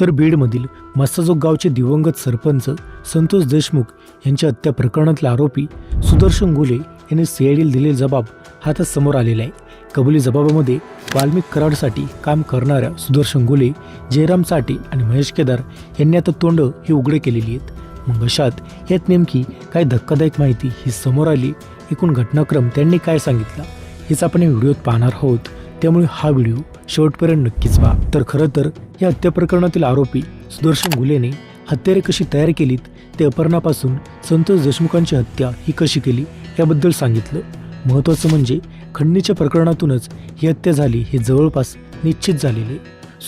तर बीडमधील मस्साजोग गावचे दिवंगत सरपंच संतोष देशमुख यांच्या हत्या प्रकरणातला आरोपी सुदर्शन गुले यांनी सीआयडीला दिलेला जबाब हा आता समोर आलेला आहे. कबुली जबाबामध्ये वाल्मिक कराडसाठी काम करणाऱ्या सुदर्शन गुले जयराम चाटे आणि महेश केदार यांनी आता तोंड ही उघडे केलेली आहेत. मग अशात यात नेमकी काय धक्कादायक माहिती ही समोर आली? एकूण घटनाक्रम त्यांनी काय सांगितला? हेच आपण व्हिडिओत पाहणार आहोत. त्यामुळे हा व्हिडिओ शेवटपर्यंत नक्कीच पहा. तर खरं तर या हत्या प्रकरणातील आरोपी सुदर्शन गुलेने हत्यारे कशी तयार केलीत ते अपहरणापासून संतोष देशमुखांची हत्या ही कशी केली याबद्दल सांगितलं. महत्त्वाचं म्हणजे खंडणीच्या प्रकरणातूनच ही हत्या झाली हे जवळपास निश्चित झालेले.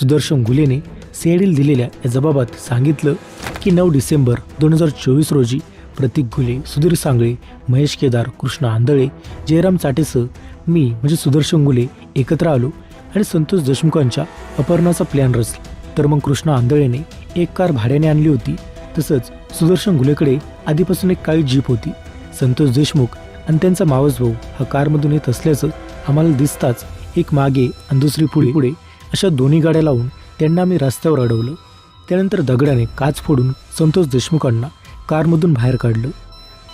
सुदर्शन गुलेने सीआयडीला दिलेल्या या जबाबात सांगितलं की नऊ डिसेंबर दोन हजार चोवीस रोजी प्रतीक घुले सुधीर सांगळे महेश केदार कृष्ण आंधळे जयराम चाटेसह मी म्हणजे सुदर्शन गुले एकत्र आलो आणि संतोष देशमुखांच्या अपहरणाचा प्लॅन रचला. तर मग कृष्ण आंधळेने एक कार भाड्याने आणली होती. तसंच सुदर्शन गुलेकडे आधीपासून एक काळी जीप होती. संतोष देशमुख आणि त्यांचा मावस भाऊ हा कारमधून येत असल्याचं आम्हाला दिसताच एक मागे आणि दुसरी पुढे पुढे अशा दोन्ही गाड्या लावून त्यांना आम्ही रस्त्यावर अडवलं. त्यानंतर दगडाने काच फोडून संतोष देशमुखांना कारमधून बाहेर काढलं.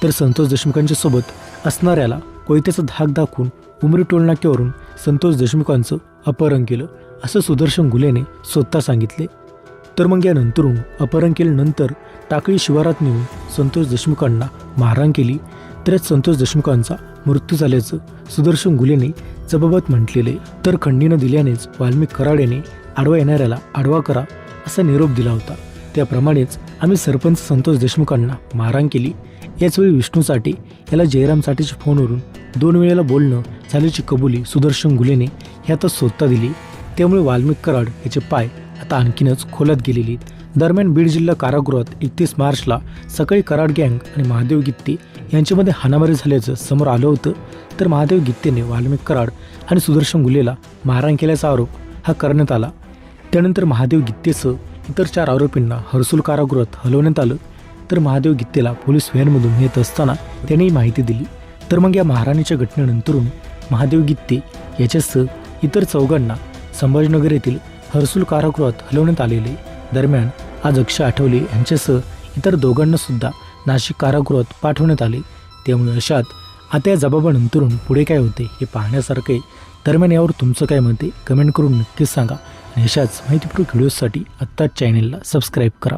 तर संतोष देशमुखांच्या सोबत असणाऱ्याला कोयत्याचा धाक दाखवून उमरी टोलनाक्यावरून संतोष देशमुखांचं अपहरण केलं असं सुदर्शन गुलेने स्वतः सांगितले. तर मग यानंतरून अपहरण केल्यानंतर टाकळी शिवारात नेऊन संतोष देशमुखांना मारहाण केली. तर संतोष देशमुखांचा मृत्यू झाल्याचं सुदर्शन गुलेने जबाबत म्हटलेलं. आहे तर खंडीनं दिल्यानेच वाल्मिक कराडेने आडवा येणाऱ्याला आडवा करा असा निरोप दिला होता. त्याप्रमाणेच आम्ही सरपंच संतोष देशमुखांना मारहाण केली. याचवेळी विष्णू याला जयराम फोनवरून दोन वेळेला बोलणं झाल्याची कबुली सुदर्शन गुलेने ह्यातच स्वतः दिली. त्यामुळे वाल्मिक कराड याचे पाय आता आणखीनच खोलत गेलेली. दरम्यान बीड जिल्हा कारागृहात एकतीस मार्चला सकाळी कराड गँग आणि महादेव गित्ते यांच्यामध्ये हाणामारी झाल्याचं समोर आलं होतं. तर महादेव गित्तेने वाल्मिक कराड आणि सुदर्शन गुलेला मारहाण केल्याचा आरोप हा करण्यात आला. त्यानंतर महादेव गित्तेसह इतर चार आरोपींना हर्सुल कारागृहात हलवण्यात आलं तर महादेव गित्तेला पोलीस व्हॅनमधून येत असताना त्यांनी माहिती दिली. तर मग या महाराणीच्या घटनेनंतरून महादेव गित्ते याच्यासह इतर चौघांना संभाजीनगर येथील हर्सुल कारागृहात हलवण्यात आलेले दरम्यान आज अक्षय आठवले यांच्यासह इतर दोघांना सुद्धा नाशिक कारागृहात पाठवण्यात आले. त्यामुळे अशात आता या जबाबानंतरून पुढे काय होते हे पाहण्यासारखं आहे दरम्यान यावर तुमचं काय मत आहे? कमेंट करून नक्कीच सांगा. आणि अशाच माहितीपूर्वक व्हिडिओजसाठी आत्ताच चॅनेलला सबस्क्राईब करा.